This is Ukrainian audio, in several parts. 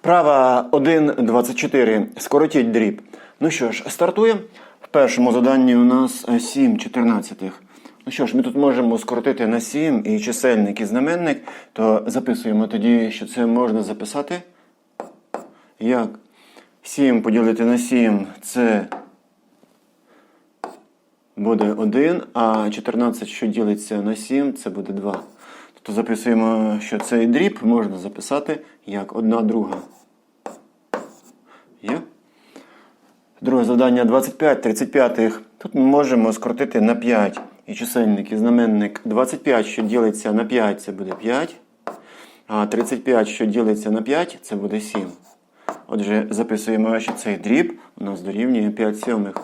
Вправа 1.24. Скоротіть дріб. Ну що ж, стартуємо. В першому заданні у нас 7 чотирнадцятих. Ну що ж, ми тут можемо скоротити на 7 і чисельник і знаменник, то записуємо тоді, що це можна записати. Як 7 поділити на 7 це буде 1, а 14, що ділиться на 7, це буде 2. Тобто записуємо, що цей дріб можна записати як 1 друга. Є? Друге завдання 25 35. Тут ми можемо скоротити на 5. І чисельник, і знаменник 25, що ділиться на 5, це буде 5. А 35, що ділиться на 5, це буде 7. Отже, записуємо, що цей дріб у нас дорівнює 5 сьомих.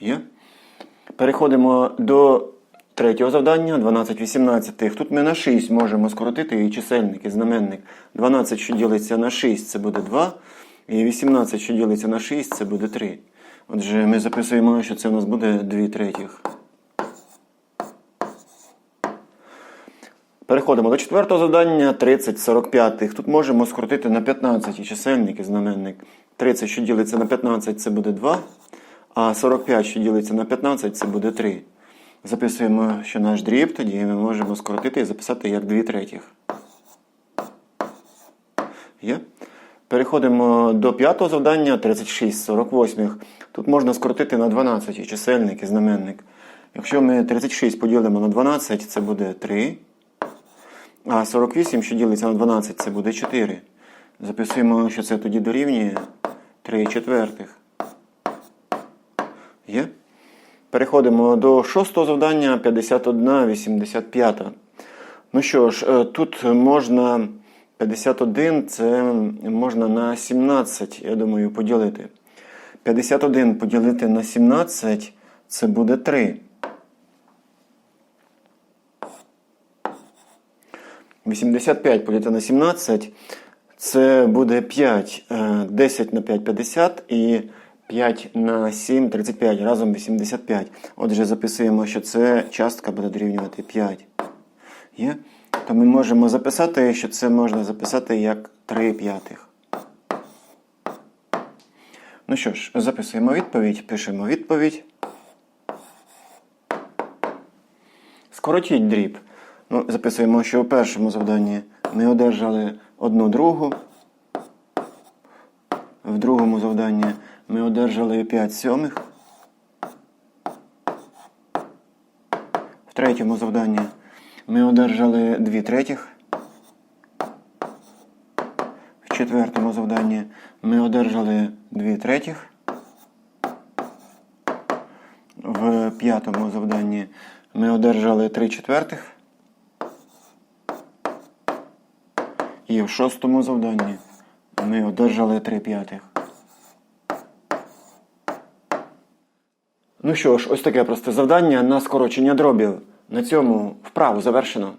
Є? Переходимо до третього завдання, 12 18. Тут ми на 6 можемо скоротити і чисельник, і знаменник. 12, що ділиться на 6, це буде 2. І 18, що ділиться на 6, це буде 3. Отже, ми записуємо, що це у нас буде 2 третіх. Переходимо до четвертого завдання 30 45. Тут можемо скоротити на 15 і чисельник і знаменник. 30, що ділиться на 15, це буде 2. А 45, що ділиться на 15, це буде 3. Записуємо, що наш дріб, тоді ми можемо скоротити і записати як 2 третіх. Є? Переходимо до п'ятого завдання 36 48. Тут можна скоротити на 12 і чисельник і знаменник. Якщо ми 36 поділимо на 12, це буде 3. А 48, що ділиться на 12, це буде 4. Записуємо, що це тоді дорівнює 3 четвертих. Є? Переходимо до шостого завдання 51 85. Ну що ж, е, тут можна 51, це можна на 17, я думаю, поділити. 51 поділити на 17 це буде 3. 85 поділити на 17 це буде 5. Е, 10 на 5 50 і 5 на 7 35, разом 85. Отже, записуємо, що це частка буде дорівнювати 5. Є? То ми можемо записати, що це можна записати як 3 п'ятих. Ну що ж, записуємо відповідь, пишемо відповідь. Скоротіть дріб. Ну, записуємо, що у першому завданні ми одержали одну другу. В другому завданні ми одержали 5 сьомих. В третьому завданні ми одержали 2 третіх. В четвертому завданні ми одержали 2 третіх. В п'ятому завданні ми одержали 3 четвертих. І в шостому завданні ми одержали 3 п'ятих. Ну що ж, ось таке просте завдання на скорочення дробів. На цьому вправу завершено.